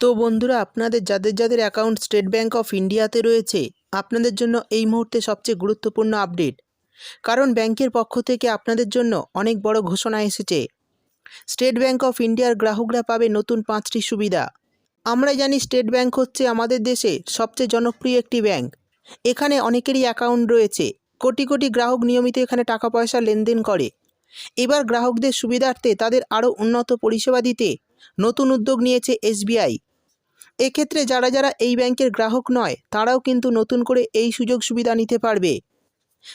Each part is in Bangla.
তো বন্ধুরা, আপনাদের যাদের যাদের অ্যাকাউন্ট স্টেট ব্যাঙ্ক অফ ইন্ডিয়াতে রয়েছে, আপনাদের জন্য এই মুহূর্তে সবচেয়ে গুরুত্বপূর্ণ আপডেট কারণ ব্যাংকের পক্ষ থেকে আপনাদের জন্য অনেক বড় ঘোষণা এসেছে। স্টেট ব্যাঙ্ক অফ ইন্ডিয়ার গ্রাহকরা পাবে নতুন পাঁচটি সুবিধা। আমরা জানি স্টেট ব্যাঙ্ক হচ্ছে আমাদের দেশে সবচেয়ে জনপ্রিয় একটি ব্যাংক এখানে অনেকেরই অ্যাকাউন্ট রয়েছে। কোটি কোটি গ্রাহক নিয়মিত এখানে টাকা পয়সা লেনদেন করে। এবার গ্রাহকদের সুবিধার্থে তাদের আরও উন্নত পরিষেবা দিতে নতুন উদ্যোগ নিয়েছে এসবিআই এক্ষেত্রে যারা যারা এই ব্যাংকের গ্রাহক নয়, তারাও কিন্তু নতুন করে এই সুযোগ সুবিধা নিতে পারবে।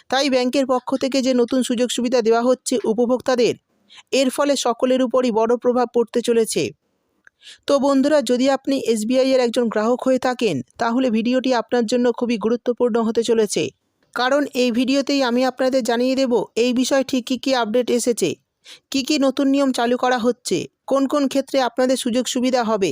তাই ব্যাংকের পক্ষ থেকে যে নতুন সুযোগ সুবিধা দেওয়া হচ্ছে উপভোক্তাদের, এর ফলে সকলের উপরই বড় প্রভাব পড়তে চলেছে। তো বন্ধুরা, যদি আপনি এসবিআই এর একজন গ্রাহক হয়ে থাকেন, তাহলে ভিডিওটি আপনার জন্য খুবই গুরুত্বপূর্ণ হতে চলেছে। কারণ এই ভিডিওতেই আমি আপনাদের জানিয়ে দেব, এই বিষয়ে ঠিক কী কী আপডেট এসেছে, কী কী নতুন নিয়ম চালু করা হচ্ছে, কোন কোন ক্ষেত্রে আপনাদের সুযোগ সুবিধা হবে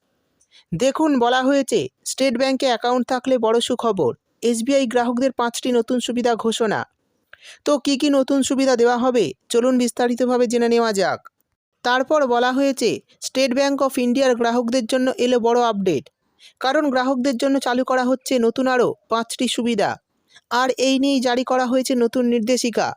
দেখুন, বলা হয়েছে, স্টেট ব্যাংকে অ্যাকাউন্ট থাকলে বড় সুখবর। এসবিআই গ্রাহকদের পাঁচটি নতুন সুবিধা ঘোষণা। তো কি কি নতুন সুবিধা দেওয়া হবে? চলুন বিস্তারিতভাবে জেনে নেওয়া যাক। তারপর বলা হয়েছে, স্টেট ব্যাংক অফ ইন্ডিয়ার গ্রাহকদের জন্য এলো বড় আপডেট। কারণ গ্রাহকদের জন্য চালু করা হচ্ছে নতুন আরও পাঁচটি সুবিধা। আর এই নিয়েই জারি করা হয়েছে নতুন নির্দেশিকা।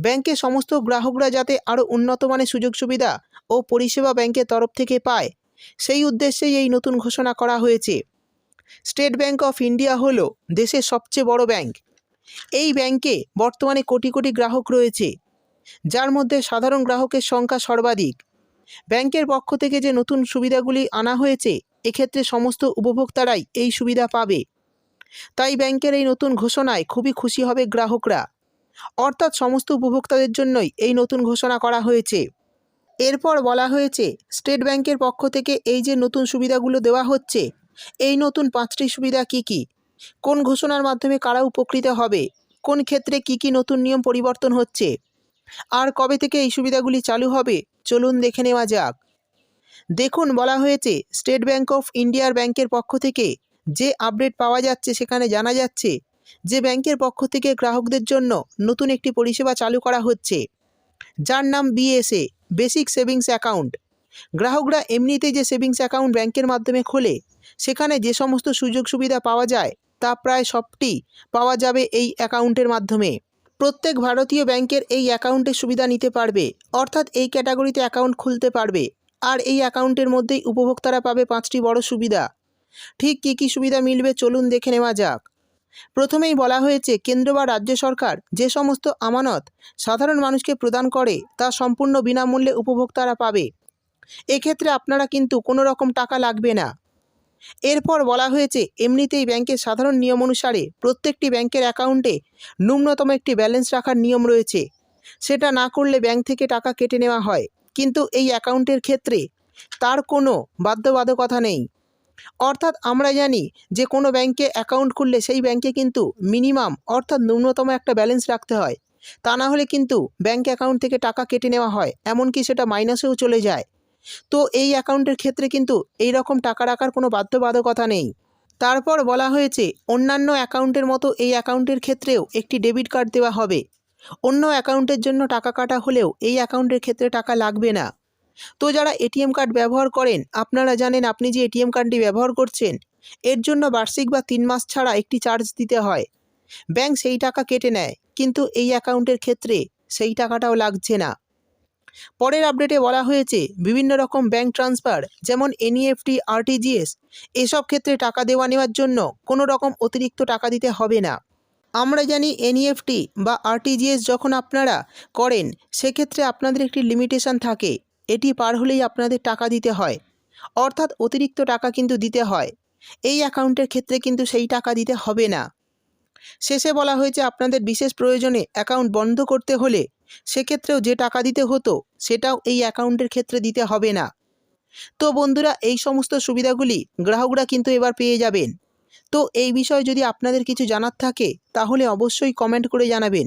ব্যাংকে সমস্ত গ্রাহকরা যাতে আরও উন্নত মানের সুযোগ সুবিধা ও পরিষেবা ব্যাংকের তরফ থেকে পায় সেই উদ্দেশ্যেই এই নতুন ঘোষণা করা হয়েছে। স্টেট ব্যাংক অফ ইন্ডিয়া হল দেশের সবচেয়ে বড় ব্যাংক এই ব্যাংকে বর্তমানে কোটি কোটি গ্রাহক রয়েছে, যার মধ্যে সাধারণ গ্রাহকের সংখ্যা সর্বাধিক। ব্যাংকের পক্ষ থেকে যে নতুন সুবিধাগুলি আনা হয়েছে, এক্ষেত্রে সমস্ত উপভোক্তারাই এই সুবিধা পাবে। তাই ব্যাংকের এই নতুন ঘোষণায় খুবই খুশি হবে গ্রাহকরা। অর্থাৎ সমস্ত উপভোক্তাদের জন্যই এই নতুন ঘোষণা করা হয়েছে। এরপর বলা হয়েছে, স্টেট ব্যাংকের পক্ষ থেকে এই যে নতুন সুবিধাগুলো দেওয়া হচ্ছে, এই নতুন পাঁচটি সুবিধা কি কি? কোন ঘোষণার মাধ্যমে কারা উপকৃত হবে? কোন ক্ষেত্রে কি কি নতুন নিয়ম পরিবর্তন হচ্ছে? আর কবে থেকে এই সুবিধাগুলি চালু হবে? চলুন দেখে নেওয়া যাক। দেখুন, বলা হয়েছে, স্টেট ব্যাংক অফ ইন্ডিয়ার ব্যাংকের পক্ষ থেকে যে আপডেট পাওয়া যাচ্ছে সেখানে জানা যাচ্ছে যে ব্যাংকের পক্ষ থেকে গ্রাহকদের জন্য নতুন একটি পরিষেবা চালু করা হচ্ছে। যার নাম বিএসএ। Basic savings account. গ্রাহকরা এমনিতেই যে সেভিংস অ্যাকাউন্ট ব্যাংকের মাধ্যমে খোলে, সেখানে যে সমস্ত সুযোগ সুবিধা পাওয়া যায়, তা প্রায় সবটি পাওয়া যাবে এই অ্যাকাউন্টের মাধ্যমে। প্রত্যেক ভারতীয় ব্যাংকের এই অ্যাকাউন্টের সুবিধা নিতে পারবে, অর্থাৎ এই ক্যাটাগরিতে অ্যাকাউন্ট খুলতে পারবে, আর এই অ্যাকাউন্টের মধ্যেই উপভোক্তারা পাবে পাঁচটি বড় সুবিধা। ঠিক কী কী সুবিধা মিলবে চলুন দেখে নেওয়া যাক। প্রথমেই বলা হয়েছে, কেন্দ্র বা রাজ্য সরকার যে সমস্ত আমানত সাধারণ মানুষকে প্রদান করে তা সম্পূর্ণ বিনামূল্যে উপভোক্তারা পাবে। এক্ষেত্রে আপনারা কিন্তু কোনো রকম টাকা লাগবে না। এরপর বলা হয়েছে, এমনিতেই ব্যাংকের সাধারণ নিয়ম অনুসারে প্রত্যেকটি ব্যাংকের অ্যাকাউন্টে ন্যূনতম একটি ব্যালেন্স রাখার নিয়ম রয়েছে। সেটা না করলে ব্যাংক থেকে টাকা কেটে নেওয়া হয়। কিন্তু এই অ্যাকাউন্টের ক্ষেত্রে তার কোনো বাধ্যবাধকতা নেই। অর্থাৎ আমরা জানি যে কোনো ব্যাংকে অ্যাকাউন্ট খুললে সেই ব্যাংকে কিন্তু মিনিমাম অর্থাৎ ন্যূনতম একটা ব্যালেন্স রাখতে হয়। তা না হলে কিন্তু ব্যাংক অ্যাকাউন্ট থেকে টাকা কেটে নেওয়া হয়, এমনকি সেটা মাইনাসেও চলে যায়। তো এই অ্যাকাউন্টের ক্ষেত্রে কিন্তু এই রকম টাকা রাখার কোনো বাধ্যবাধকতা নেই। তারপর বলা হয়েছে, অন্যান্য অ্যাকাউন্টের মতো এই অ্যাকাউন্টের ক্ষেত্রেও একটি ডেবিট কার্ড দেওয়া হবে। অন্য অ্যাকাউন্টের জন্য টাকা কাটা হলেও এই অ্যাকাউন্টের ক্ষেত্রে টাকা লাগবে না। তো যারা এটিএম কার্ড ব্যবহার করেন, আপনারা জানেন আপনি যে এটিএম কার্ডটি ব্যবহার করছেন, এর জন্য বার্ষিক বা তিন মাস ছাড়া একটি চার্জ দিতে হয়। ব্যাংক সেই টাকা কেটে নেয়, কিন্তু এই অ্যাকাউন্টের ক্ষেত্রে সেই টাকাটাও লাগছে না। পরের আপডেটে বলা হয়েছে, বিভিন্ন রকম ব্যাংক ট্রান্সফার, যেমন এনইএফটি, আরটিজিএস, এসব ক্ষেত্রে টাকা দেওয়া নেওয়ার জন্য কোনো রকম অতিরিক্ত টাকা দিতে হবে না। আমরা জানি এনইএফটি বা আরটিজিএস যখন আপনারা করেন, সেক্ষেত্রে আপনাদের একটি লিমিটেশন থাকে। এটি পার হলেই আপনাদের টাকা দিতে হয়। অর্থাৎ অতিরিক্ত টাকা কিন্তু দিতে হয়। এই অ্যাকাউন্টের ক্ষেত্রে কিন্তু সেই টাকা দিতে হবে না। শেষে বলা হয়েছে, আপনাদের বিশেষ প্রয়োজনে অ্যাকাউন্ট বন্ধ করতে হলে সেক্ষেত্রেও যে টাকা দিতে হতো, সেটাও এই অ্যাকাউন্টের ক্ষেত্রে দিতে হবে না। তো বন্ধুরা, এই সমস্ত সুবিধাগুলি গ্রাহকরা কিন্তু এবার পেয়ে যাবেন। তো এই বিষয়ে যদি আপনাদের কিছু জানার থাকে, তাহলে অবশ্যই কমেন্ট করে জানাবেন।